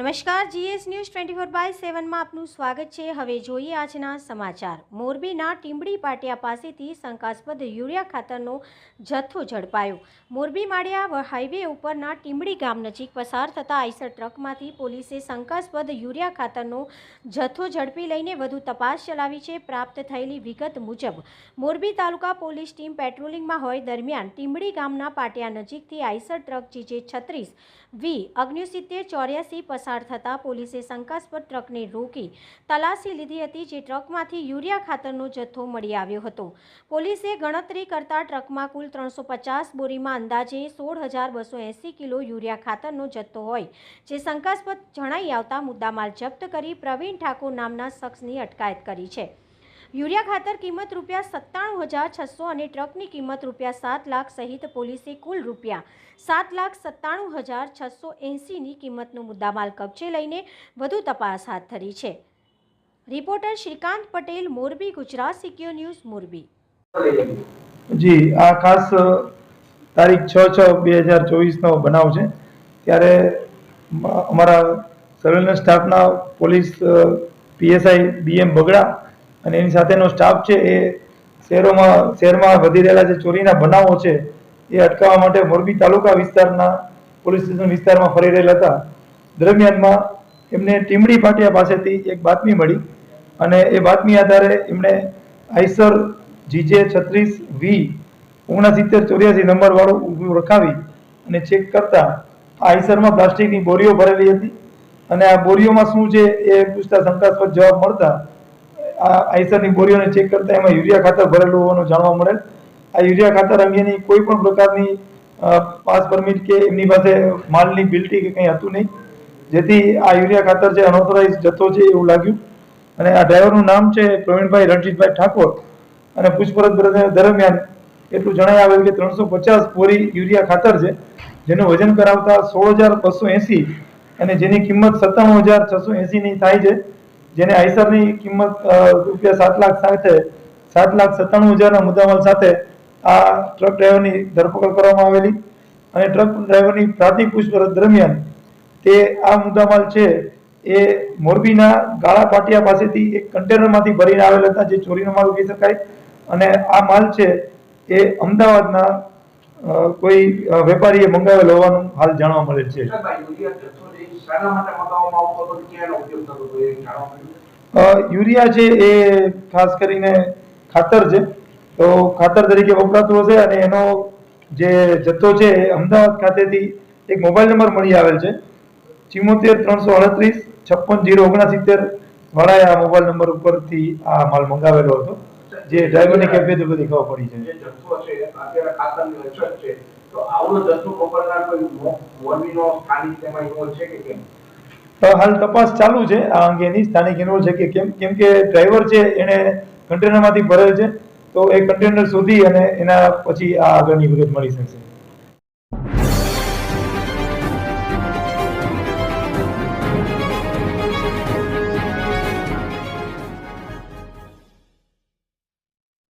નમસ્કાર, GS news twenty four by સેવનમાં આપનું સ્વાગત છે. હવે જોઈએ આજના સમાચાર. મોરબીના ટીમડી પાટિયા પાસેથી શંકાસ્પદ યુરિયા ખાતરનો જથ્થો ઝડપાયો. મોરબી માળિયા હાઈવે ઉપરના ટીમડી ગામ નજીક પસાર થતા આઈસર ટ્રકમાંથી પોલીસે શંકાસ્પદ યુરિયા ખાતરનો જથ્થો ઝડપી લઈને વધુ તપાસ ચલાવી છે. પ્રાપ્ત થયેલી વિગત મુજબ, મોરબી તાલુકા પોલીસ ટીમ પેટ્રોલિંગમાં હોય દરમિયાન ટીમડી ગામના પાટિયા નજીકથી આઈસર ટ્રક જીજે છત્રીસ વી અગ્નિસિત્તેર ચોર્યાસી પસાર થતાં પોલીસે શંકાસ્પદ ટ્રકને રોકી તલાશી લીધી હતી જે ટ્રકમાંથી યુરિયા ખાતરનો જથ્થો મળી આવ્યો હતો. પોલીસે ગણતરી કરતા ટ્રકમાં કુલ ત્રણસો પચાસ બોરીમાં અંદાજે સોળ હજાર બસો એંસી કિલો યુરિયા ખાતરનો જથ્થો હોય, જે શંકાસ્પદ જણાઈ આવતા મુદ્દામાલ જપ્ત કરી પ્રવીણ ઠાકોર નામના શખ્સની અટકાયત કરી છે. યુરિયા ખાતર કિંમત રૂપિયા સત્તાણું હજાર છસો અને ટ્રકની કિંમત રૂપિયા સાત લાખ સહિત પોલીસે કુલ રૂપિયા સાત લાખ સત્તાણું હજાર છસો એંસીની કિંમતનો મુદ્દામાલ કબજે લઈને વધુ તપાસ હાથ ધરી છે. Reporter Shrikant Patel, Morbi, Gujarat secure news, Morbi. જી, આ ખાસ તારીખ છ છ બે હજાર ચોવીસનો બનાવ છે. ત્યારે અમારા સર્વેલન્સ સ્ટાફના પોલીસ પીએસઆઈ બીએમ બગડા અને એની સાથેનો સ્ટાફ છે એ શહેરોમાં, શહેરમાં વધી રહેલા જે ચોરીના બનાવો છે, એ અટકાવવા માટે મોરબી તાલુકા વિસ્તારના પોલીસ સ્ટેશન વિસ્તારમાં ફરી રહેલા હતા. દરમિયાનમાં એમને ટીમડી પાટિયા પાસેથી એક બાતમી મળી અને એ બાતમી આધારે એમણે આઈસર જીજે છત્રીસ વી ઓગણસિત્તેર ચોર્યાસી નંબર વાળું ઊભું રખાવી અને ચેક કરતા આઈસરમાં પ્લાસ્ટિકની બોરીઓ ભરેલી હતી. અને આ બોરીઓમાં શું છે એ પૂછતા શંકાસ્પદ જવાબ મળતા આઈસરની બોરીઓને ચેક કરતા એમાં યુરિયા ખાતર ભરેલું હોવાનું જાણવા મળેલ આ યુરિયા ખાતર અંગેની કોઈ પણ પ્રકારની પાસ પરમિટ કે એમની પાસે માલની બિલ્ટી કે કંઈ હતું નહીં. જેથી આ યુરિયા ખાતર જે અનઓથોરાઇઝ જથ્થો છે એવું લાગ્યું. અને આ ડ્રાઈવરનું નામ છે પ્રવીણભાઈ રણજીતભાઈ ઠાકોર. અને પૂછપરછ દર- દરમિયાન એટલું જણાય આવેલ કે ત્રણસો પચાસ બોરી યુરિયા ખાતર છે, જેનું વજન કરાવતા સોળ હજાર બસો એંસી અને જેની કિંમત સત્તાણું હજાર છસો એંસીની થાય છે. જેને આઈસરની કિંમત રૂપિયા સાત લાખ સાથે, સાત લાખ સત્તાણું હજારના મુદ્દામાલ સાથે આ ટ્રક ડ્રાઈવરની ધરપકડ કરવામાં આવેલી અને ટ્રક ડ્રાઈવરની પ્રાથમિક પૂછપરછ દરમિયાન તે આ મુદ્દામાલ છે એ મોરબીના ગાળા પાટિયા પાસેથી એક કન્ટેનરમાંથી ભરીને આવેલ હતા જે ચોરીનો માલ કહી શકાય અને આ માલ છે એ અમદાવાદના કોઈ વેપારીએ મંગાવેલો હોવાનું હાલ જાણવા મળેલ છે. યુરિયા શાના માટે મંગાવવામાં આવતો હતો ને ઉપયોગ થતો હતો એ જાણવા યુરિયા છે એ ખાસ કરીને ખાતર છે તો ખાતર તરીકે વપરાતું હશે અને એનો જે જથ્થો છે એ અમદાવાદ ખાતેથી એક મોબાઈલ નંબર મળી આવેલ છે. ચિમોતેર ત્રણસો અડત્રીસ છપ્પન જીરો ઓગણસિત્તેર વાળાએ આ મોબાઈલ નંબર ઉપરથી આ માલ મંગાવેલો હતો. જે ડ્રાઈવરની કેફે ખબર પડી છે. તો આવડો જથ્થો મોકલનાર કોઈ છે કે હાલ તપાસ ચાલુ છે આ અંગેની, સ્થાનિક ઇન્વોલ્વ છે કે કેમ? કેમ કે ડ્રાઈવર છે, એને કન્ટેનરમાંથી ભરેલ છે. તો એ કન્ટેનર શોધી અને એના પછી આ આગળની વિગત મળી શકશે.